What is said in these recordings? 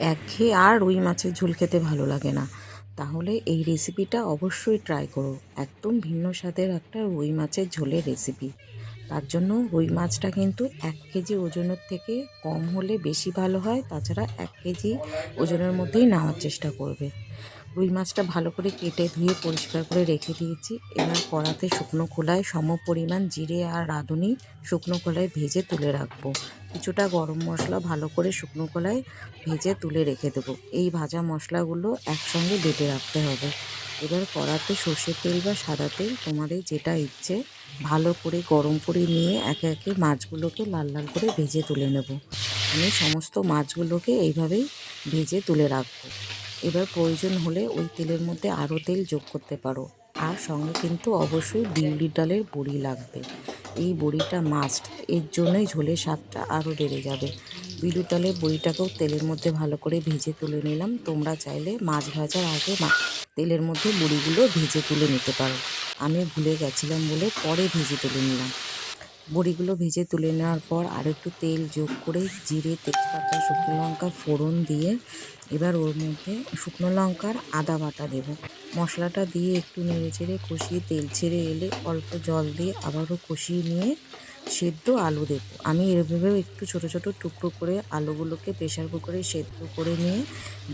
একঘেয়ে আর রুই মাছের ঝোল খেতে ভালো লাগে না। তাহলে এই রেসিপিটা অবশ্যই ট্রাই করো। একদম ভিন্ন স্বাদের একটা রুই মাছের ঝোলের রেসিপি তার জন্য রুই মাছটা কিন্তু এক কেজি ওজনের থেকে কম হলে বেশি ভালো হয়। তাছাড়া এক কেজি ওজনের মধ্যেই নেওয়ার চেষ্টা করবে। রুই মাছটা ভালো করে কেটে ধুয়ে পরিষ্কার করে রেখে দিয়েছি। এবার কড়াতে শুকনো খোলায় সম পরিমাণ জিরে আর রাঁধুনি শুকনো খোলায় ভেজে তুলে রাখব। কিছুটা গরম মশলা ভালো করে শুকনো খোলায় ভেজে তুলে রেখে দেবো। এই ভাজা মশলাগুলো একসঙ্গে বেটে রাখতে হবে। এবার কড়াতে সর্ষের তেল বা সাদা তেল তোমাদের যেটা ইচ্ছে ভালো করে, গরম করে নিয়ে একে একে মাছগুলোকে লাল লাল করে ভেজে তুলে নেব। আমি সমস্ত মাছগুলোকে এইভাবেই ভেজে তুলে রাখব। এবার প্রয়োজন হলে ওই তেলের মধ্যে আরও তেল যোগ করতে পারো। আর সঙ্গে কিন্তু অবশ্যই বিউলি ডালের বড়ি লাগবে। এই বড়িটা মাস্ট এর জন্যই ঝোলের স্বাদটা আরও বেড়ে যাবে। বিউলি ডালের বড়িটাকেও তেলের মধ্যে ভালো করে ভেজে তুলে নিলাম। তোমরা চাইলে মাছ ভাজার আগে তেলের মধ্যে বড়িগুলো ভেজে তুলে নিতে পারো। আমি ভুলে গেছিলাম বলে পরে ভেজে তুলে নিলাম। বড়িগুলো ভেজে তুলে নেওয়ার পর আর একটু তেল যোগ করে জিরে, তেজপাতা, শুকনো লঙ্কা ফোড়ন দিয়ে এবার ওর মধ্যে শুকনো লঙ্কার আদা বাটা দেব। মশলাটা দিয়ে একটু নেড়ে চেড়ে কষিয়ে তেল ছেড়ে এলে অল্প জল দিয়ে আবারও কষিয়ে নিয়ে সেদ্ধ আলু দেব। আমি এভাবেও একটু ছোট ছোট টুকরো করে আলুগুলোকে প্রেশার কুকারে সেদ্ধ করে নিয়ে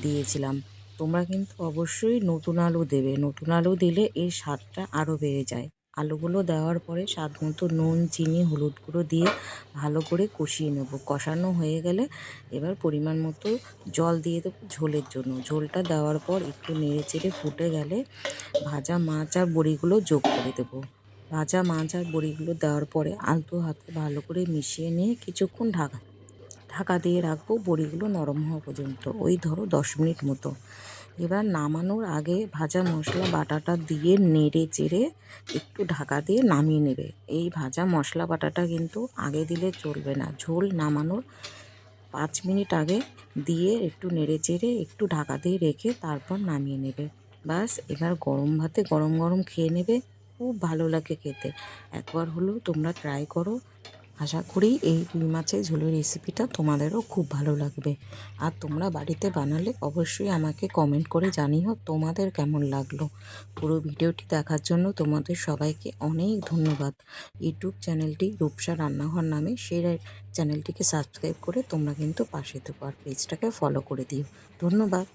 দিয়েছিলাম। তোমরা কিন্তু অবশ্যই নতুন আলু দেবে। নতুন আলু দিলে এর স্বাদটা আরও বেড়ে যায়। আলুগুলো দেওয়ার পরে স্বাদ মতো নুন, চিনি, হলুদ গুঁড়ো দিয়ে ভালো করে কষিয়ে নেব। কষানো হয়ে গেলে এবার পরিমাণ মতো জল দিয়ে দেবো ঝোলের জন্য। ঝোলটা দেওয়ার পর একটু নেড়ে চেড়ে ফুটে গেলে ভাজা মাছ আর বড়িগুলো যোগ করে দেবো। ভাজা মাছ আর বড়িগুলো দেওয়ার পরে আলতো হাতে ভালো করে মিশিয়ে নিয়ে কিছুক্ষণ ঢাকা ঢাকা দিয়ে রাখব, বড়িগুলো নরম হওয়া পর্যন্ত। ওই ধরো দশ মিনিট মতো। এবার নামানোর আগে ভাজা মশলা বাটাটা দিয়ে নেড়ে চেড়ে একটু ঢাকা দিয়ে নামিয়ে নেবে। এই ভাজা মশলা বাটাটা কিন্তু আগে দিলে চলবে না। ঝোল নামানোর পাঁচ মিনিট আগে দিয়ে একটু নেড়ে চেড়ে একটু ঢাকা দিয়ে রেখে তারপর নামিয়ে নেবে। ব্যাস, এবার গরম ভাতে গরম গরম খেয়ে নেবে। খুব ভালো লাগে খেতে। একবার হলেও তোমরা ট্রাই করো। আশা করি এই রুই মাছের ঝোলের রেসিপিটা তোমাদেরও খুব ভালো লাগবে। আর তোমরা বাড়িতে বানালে অবশ্যই আমাকে কমেন্ট করে জানিও তোমাদের কেমন লাগল। পুরো ভিডিওটি দেখার জন্য তোমাদের সবাইকে অনেক ধন্যবাদ। ইউটিউব চ্যানেলটি রূপসা রান্নাঘর নামে, সেই চ্যানেলটিকে সাবস্ক্রাইব করে তোমরা কিন্তু পাশে থেকো আর পেজটাকে ফলো করে দিও। ধন্যবাদ।